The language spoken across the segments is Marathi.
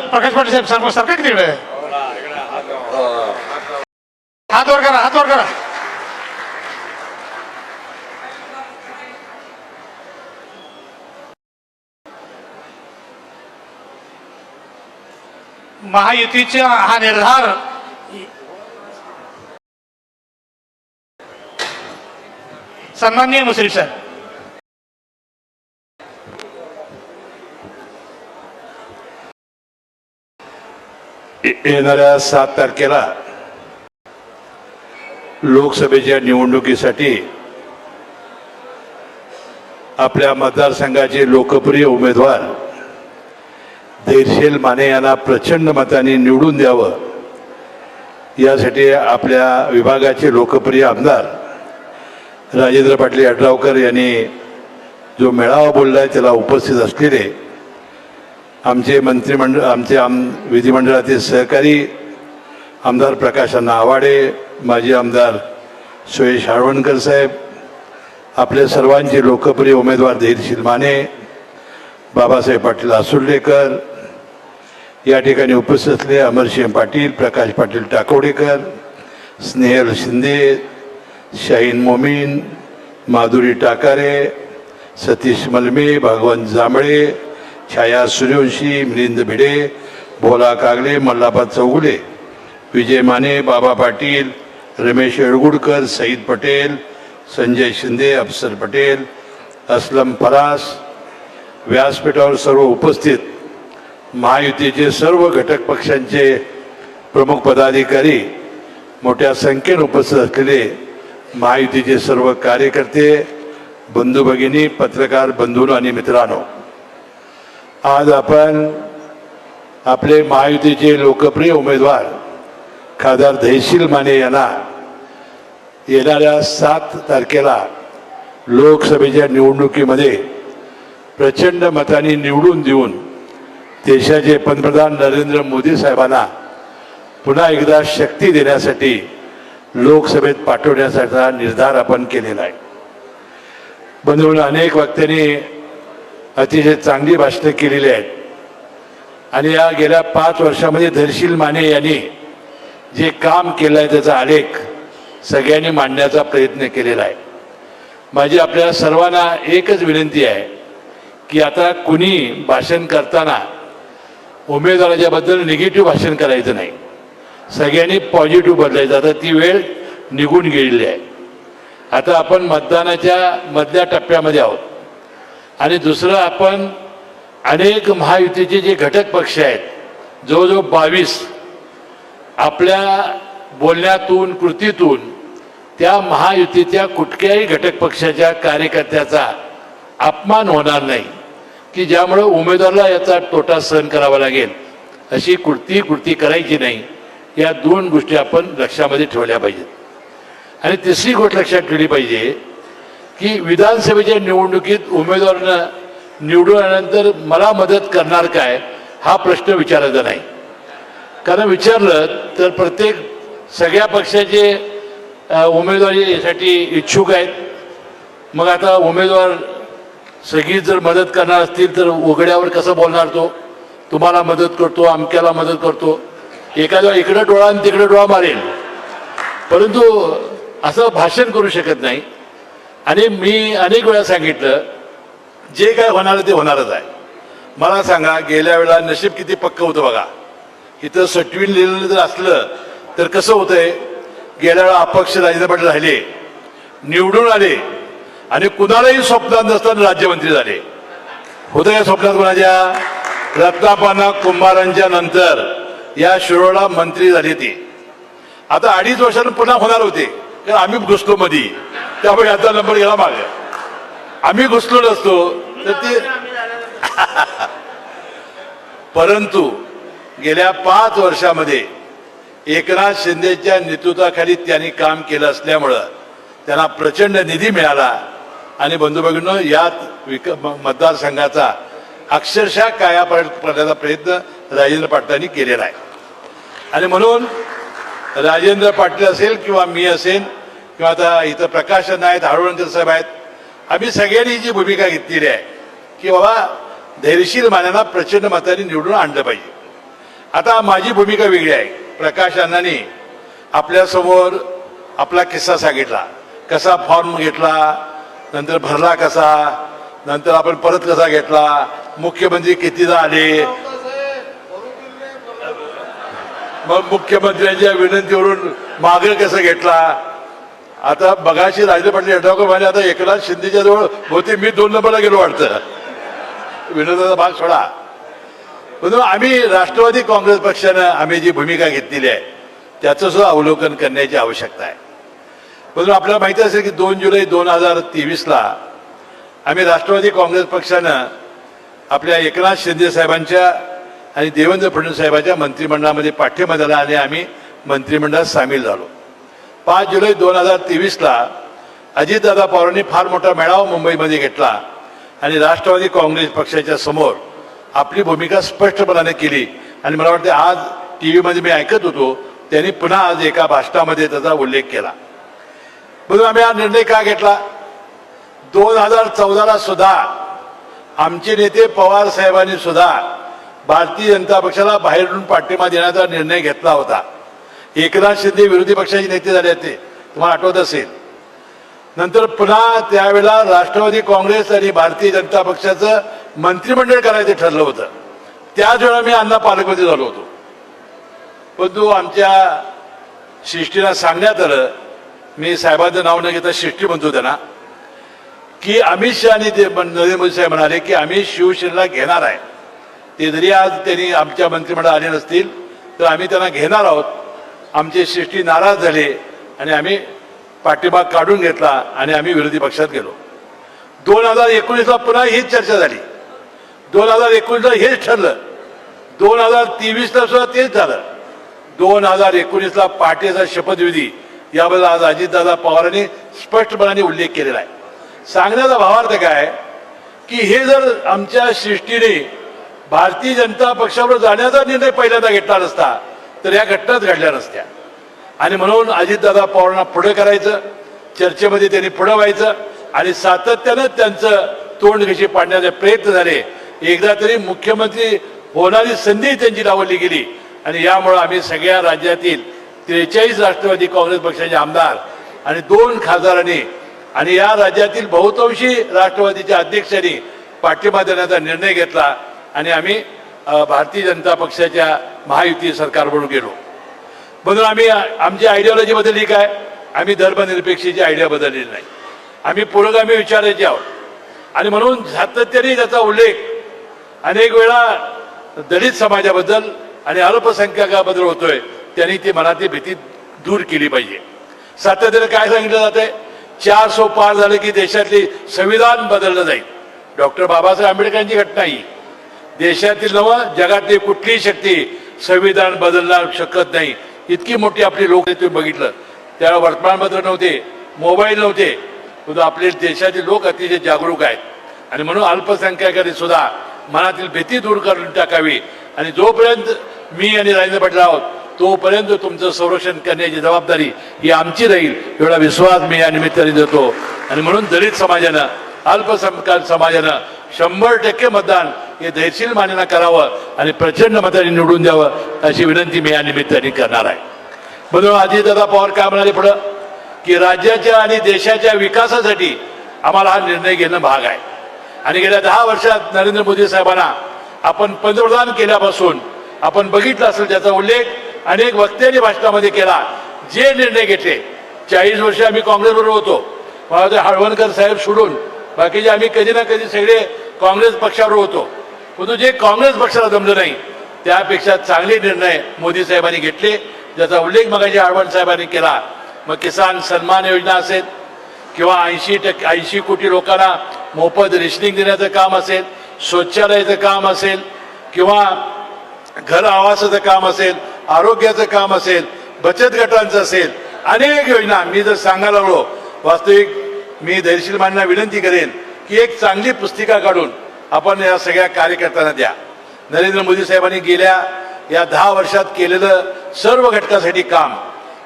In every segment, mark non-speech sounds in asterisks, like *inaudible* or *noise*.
प्रकाश पाटील साहेब सारखं सारखं तिकडे हात वर करा हात वर करा. महायुतीचा हा निर्धार सन्माननीय मुश्रीफ साहेब. येणाऱ्या सात तारखेला लोकसभेच्या निवडणुकीसाठी आपल्या मतदारसंघाचे लोकप्रिय उमेदवार धैर्यशील माने यांना प्रचंड मताने निवडून द्यावं. यासाठी आपल्या विभागाचे लोकप्रिय आमदार राजेंद्र पाटील यड्रावकर यांनी जो मेळावा बोललाय त्याला उपस्थित असलेले आमचे मंत्रिमंडळ आमचे आम विधिमंडळातील सहकारी आमदार प्रकाश अण्णा आवाडे माजी आमदार सुयेश हाळवणकर साहेब आपल्या सर्वांचे लोकप्रिय उमेदवार धैर्यशील माने बाबासाहेब पाटील आसुर्डेकर या ठिकाणी उपस्थित असले अमरसिंह पाटील प्रकाश पाटील टाकोडेकर स्नेहल शिंदे शाहीन मोमीन माधुरी टाकारे सतीश मलमे भगवंत जांभळे छाया सूर्यवंशी मिलिंद भिडे भोला कागले मल्लाबा चौगुले विजय माने बाबा पाटील रमेश येळगुडकर सईद पटेल संजय शिंदे अफसर पटेल असलम फरास व्यासपीठावर सर्व उपस्थित महायुतीचे सर्व घटक पक्षांचे प्रमुख पदाधिकारी मोठ्या संख्येने उपस्थित असलेले महायुतीचे सर्व कार्यकर्ते बंधू भगिनी पत्रकार बंधू आणि मित्रांनो. आज आपण आपले महायुतीचे लोकप्रिय उमेदवार खासदार धैशील माने यांना येणाऱ्या सात तारखेला लोकसभेच्या निवडणुकीमध्ये प्रचंड मतांनी निवडून देऊन देशाचे पंतप्रधान नरेंद्र मोदी साहेबांना पुन्हा एकदा शक्ती देण्यासाठी लोकसभेत पाठवण्याचा निर्धार आपण केलेला आहे. बंधून अनेक वक्त्यांनी अतिशय चांगली भाषणं केलेली आहेत. आणि या गेल्या पाच वर्षामध्ये धरशील माने यांनी जे काम केलं आहे त्याचा आलेख सगळ्यांनी मांडण्याचा प्रयत्न केलेला आहे. माझी आपल्या सर्वांना एकच विनंती आहे की आता कुणी भाषण करताना उमेदवाराच्याबद्दल निगेटिव्ह भाषण करायचं नाही. सगळ्यांनी पॉझिटिव्ह बदलायचं. आता ती वेळ निघून गेलेली आहे. आता आपण मतदानाच्या मधल्या टप्प्यामध्ये आहोत. आणि दुसरं आपण अनेक महायुतीचे जे घटक पक्ष आहेत जवळजवळ बावीस आपल्या बोलण्यातून कृतीतून त्या महायुतीच्या कुठल्याही घटक पक्षाच्या कार्यकर्त्याचा अपमान होणार नाही की ज्यामुळं उमेदवाराला याचा तोटा सहन करावा लागेल अशी कुर्ती कृती करायची नाही या दोन गोष्टी आपण लक्षामध्ये ठेवल्या पाहिजेत. आणि तिसरी गोष्ट लक्षात ठेवली पाहिजे की विधानसभेच्या निवडणुकीत उमेदवारानं निवडून आल्यानंतर मला मदत करणार काय हा प्रश्न विचारायचा नाही. कारण विचारलं तर प्रत्येक सगळ्या पक्षाचे उमेदवारीसाठी इच्छुक आहेत. मग आता उमेदवार सगळी जर मदत करणार असतील तर उघड्यावर कसं बोलणार तो? तुम्हाला मदत करतो अमक्याला मदत करतो. एखाद्या इकडं डोळा आणि तिकडे डोळा मारेल. परंतु असं भाषण करू शकत नाही. आणि मी अनेक वेळा सांगितलं जे काय होणार ते होणारच आहे. मला सांगा गेल्या वेळा नशीब किती पक्क होतं बघा. इथं सटवीन लिहिलेलं जर असलं तर कसं होतंय? गेल्या वेळा अपक्ष राजेंद्र राहिले निवडून आले आणि कुणालाही स्वप्नात नसताना राज्यमंत्री झाले. होतं या स्वप्नात कोणाच्या? रत्नापाना कुंभारांच्या नंतर या शिरोळा मंत्री झाली ती आता अडीच वर्षांनी पुन्हा होणार होते कारण आम्ही घुसलो मधी. त्यामुळे आता नंबर गेला मागे. आम्ही घुसलो नसतो तर ते *laughs* परंतु गेल्या पाच वर्षामध्ये एकनाथ शिंदेच्या नेतृत्वाखाली त्यांनी काम केलं असल्यामुळं त्यांना प्रचंड निधी मिळाला. आणि बंधू यात विक म- मतदारसंघाचा अक्षरशः कायापालट करण्याचा प्रयत्न राजेंद्र पाटलांनी केलेला आहे. आणि म्हणून राजेंद्र पाटील असेल किंवा मी असेल किंवा आता इथं प्रकाशन आहेत हळवणकर साहेब आहेत. आम्ही सगळ्यांनी जी भूमिका घेतलेली आहे की बाबा धैर्यशील मान्यांना प्रचंड मताने निवडून आणलं पाहिजे. आता माझी भूमिका वेगळी आहे. प्रकाश अण्णांनी आपल्यासमोर आपला किस्सा सांगितला. कसा फॉर्म घेतला नंतर भरला कसा नंतर आपण परत कसा घेतला मुख्यमंत्री कितीदा आले? मग मुख्यमंत्र्यांच्या विनंतीवरून मागं कसं घेतला? आता बघाशी राजे पाटील यड्रावकर म्हणजे आता एकनाथ शिंदेच्या जवळ होते मी दोन नंबरला गेलो वाटतं. विनोदाचा भाग सोडा. म्हणून आम्ही राष्ट्रवादी काँग्रेस पक्षानं आम्ही जी भूमिका घेतलेली आहे त्याचं सुद्धा अवलोकन करण्याची आवश्यकता आहे. म्हणून आपल्याला माहिती असेल की दोन जुलै दोन हजार तेवीसला आम्ही राष्ट्रवादी काँग्रेस पक्षानं आपल्या एकनाथ शिंदे साहेबांच्या आणि देवेंद्र फडणवीस साहेबांच्या मंत्रिमंडळामध्ये पाठिंबा दिला आणि आम्ही मंत्रिमंडळात सामील झालो. पाच जुलै दोन हजार तेवीसला अजितदादा पवारांनी फार मोठा मेळावा मुंबईमध्ये घेतला आणि राष्ट्रवादी काँग्रेस पक्षाच्या समोर आपली भूमिका स्पष्टपणाने केली. आणि मला वाटते आज टी व्हीमध्ये मी ऐकत होतो त्यांनी पुन्हा आज एका भाषणामध्ये त्याचा उल्लेख केला. म्हणून आम्ही हा निर्णय का घेतला? दोन हजार चौदाला सुद्धा आमचे नेते पवार साहेबांनी सुद्धा भारतीय जनता पक्षाला बाहेरून पाठिंबा देण्याचा निर्णय घेतला होता. एकनाथ शिंदे विरोधी पक्षाचे नेते झाले होते तुम्हाला आठवत असेल. नंतर पुन्हा त्यावेळेला राष्ट्रवादी काँग्रेस आणि भारतीय जनता पक्षाचं मंत्रिमंडळ करायचं ठरलं होतं. त्याच वेळा मी अण्णा पालकमंत्री झालो होतो. परंतु आमच्या शिष्टीला सांगण्यात आलं मी साहेबांचं नाव न घेता शिष्टी म्हणतो त्यांना की अमित शहा आणि ते नरेंद्र मोदी साहेब म्हणाले की आम्ही शिवसेनेला घेणार आहे. ते जरी आज त्यांनी आमच्या मंत्रिमंडळ आले नसतील तर आम्ही त्यांना घेणार आहोत. आमचे शिष्टी नाराज झाले आणि आम्ही पाठिंबा काढून घेतला आणि आम्ही विरोधी पक्षात गेलो. दोन हजार एकोणीसला पुन्हा हीच चर्चा झाली. दोन हजार एकोणीसला हेच ठरलं. दोन हजार तेवीसला सुद्धा तेच झालं. दोन हजार एकोणीसला पाटेचा शपथविधी याबद्दल आज अजितदादा पवारांनी स्पष्टपणाने उल्लेख केलेला आहे. सांगण्याचा भावार्थ काय? की हे जर आमच्या सृष्टीने भारतीय जनता पक्षावर जाण्याचा निर्णय पहिल्यांदा घेतला नसता तर या घटनाच घडल्या नसत्या आणि म्हणून अजितदादा पवारांना पुढे करायचं चर्चेमध्ये त्यांनी पुढं व्हायचं आणि सातत्यानं त्यांचं तोंड घशी पाडण्याचे प्रयत्न झाले. एकदा तरी मुख्यमंत्री होणारी संधी त्यांची लावली गेली. आणि यामुळं आम्ही सगळ्या राज्यातील त्रेचाळीस राष्ट्रवादी काँग्रेस पक्षाचे आमदार आणि दोन खासदारांनी आणि या राज्यातील बहुतांशी राष्ट्रवादीच्या अध्यक्षांनी पाठिंबा देण्याचा निर्णय घेतला आणि आम्ही भारतीय जनता पक्षाच्या महायुती सरकारकडून गेलो. म्हणून आम्ही आमची आयडिओलॉजी बदलली काय? आम्ही धर्मनिरपेक्षेची आयडिया बदललेली नाही. आम्ही पुरोगामी विचारायचे आहोत. आणि म्हणून सातत्याने त्याचा उल्लेख अनेक वेळा दलित समाजाबद्दल आणि अल्पसंख्याकाबद्दल होतोय त्यांनी ती मनातली भीती दूर केली पाहिजे. सातत्याने काय सांगितलं जाते चार सो पार झालं की देशातली संविधान बदललं जाईल. डॉक्टर बाबासाहेब आंबेडकरांची घटना ही देशातील नव जगातली कुठलीही शक्ती संविधान बदलणार शकत नाही. इतकी मोठी आपली लोक तुम्ही बघितलं. त्यावेळेला वर्तमानपत्र नव्हते मोबाईल नव्हते. परंतु आपले देशातील लोक अतिशय जागरूक आहेत. आणि म्हणून अल्पसंख्याकांनी सुद्धा मनातील भीती दूर करून टाकावी. आणि जोपर्यंत मी आणि राजेंद्र पाटील आहोत तोपर्यंत तुमचं संरक्षण करण्याची जबाबदारी ही आमची राहील. एवढा विश्वास मी या निमित्ताने देतो. आणि म्हणून दलित समाजानं अल्पसंख्याक समाजानं शंभर टक्के मतदान हे धैर्यशील मानेला करावं आणि प्रचंड मताने निवडून द्यावं अशी विनंती मी या निमित्ताने करणार आहे. म्हणून अजितदादा पवार काय म्हणाले पुढं? की राज्याच्या आणि देशाच्या विकासासाठी आम्हाला हा निर्णय घेणं भाग आहे. आणि गेल्या दहा वर्षात नरेंद्र मोदी साहेबांना आपण पंतप्रधान केल्यापासून आपण बघितलं असेल त्याचा उल्लेख अनेक वक्त्यांनी भाषणामध्ये केला. जे निर्णय घेतले चाळीस वर्ष आम्ही काँग्रेसबरोबर होतो. मला हळवणकर साहेब सोडून बाकीचे आम्ही कधी ना कधी सगळे काँग्रेस पक्षावर होतो. परंतु जे काँग्रेस पक्षाला जमलं नाही त्यापेक्षा चांगले निर्णय मोदी साहेबांनी घेतले. ज्याचा उल्लेख मगाशी आळवण साहेबांनी केला. मग किसान सन्मान योजना असेल किंवा ऐंशी टक्के ऐंशी कोटी लोकांना मोफत रेशनिंग देण्याचं काम असेल शौचालयाचं काम असेल किंवा घर आवासाचं काम असेल आरोग्याचं काम असेल बचत गटांचं असेल अनेक योजना मी जर सांगायला लागलो वास्तविक मी धैर्यशील मान्यांना विनंती करेन की एक चांगली पुस्तिका काढून आपण या सगळ्या कार्यकर्त्यांना द्या. नरेंद्र मोदी साहेबांनी गेल्या या दहा वर्षात केलेलं सर्व घटकासाठी काम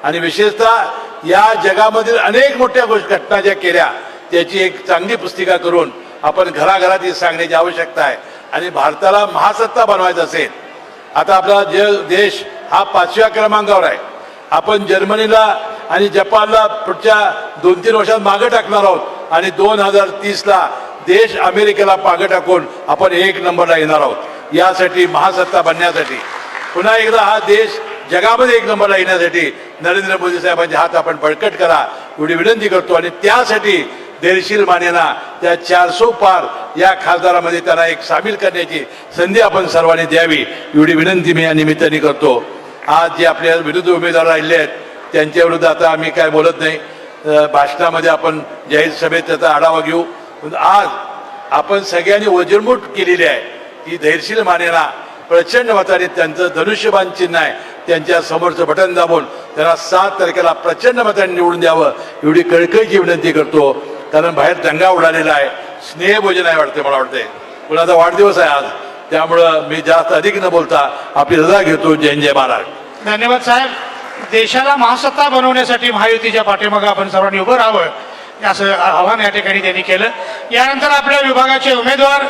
आणि विशेषतः या जगामधील अनेक मोठ्या घटना ज्या केल्या त्याची एक चांगली पुस्तिका करून आपण घराघरात ही सांगण्याची आवश्यकता आहे. आणि भारताला महासत्ता बनवायचं असेल आता आपला जग देश हा पाचव्या क्रमांकावर आहे. आपण जर्मनीला आणि जपानला पुढच्या दोन तीन वर्षात मागे टाकणार आहोत. आणि दोन हजार तीसला देश अमेरिकेला मागे टाकून आपण एक नंबरला येणार आहोत. यासाठी महासत्ता बनण्यासाठी. पुन्हा एकदा हा देश जगामध्ये एक नंबरला येण्यासाठी नरेंद्र मोदी साहेबांचे हात आपण बळकट करा. एवढी विनंती करतो. आणि त्यासाठी देरशील मानेना त्या चारसो पार या खासदारामध्ये त्यांना एक सामील करण्याची संधी आपण सर्वांनी द्यावी. एवढी विनंती मी या निमित्ताने करतो. आज जे आपल्या विरुद्ध उमेदवार राहिले आहेत त्यांच्याविरुद्ध आता आम्ही काय बोलत नाही. भाषणामध्ये आपण जाहीर सभेत त्याचा आढावा घेऊ. पण आज आपण सगळ्यांनी वजनमूट केलेली आहे की धैर्यशील मानेना प्रचंड मताने त्यांचं धनुष्यबाण चिन्ह आहे. त्यांच्या समोरचं बटन दाबून त्यांना सात तारखेला प्रचंड मताने निवडून द्यावं एवढी कळकळीची विनंती करतो. कारण बाहेर दंगा उडालेला आहे. स्नेहभोजन आहे वाटते मला वाटते कुणाचा वाढदिवस आहे आज. त्यामुळं मी जास्त अधिक न बोलता आपली रजा घेतो. जय जय महाराज धन्यवाद साहेब. देशाला महासत्ता बनवण्यासाठी महायुतीच्या पाठीमागं आपण सर्वांनी उभं राहावं असं आवाहन या ठिकाणी त्यांनी केलं. यानंतर आपल्या विभागाचे उमेदवार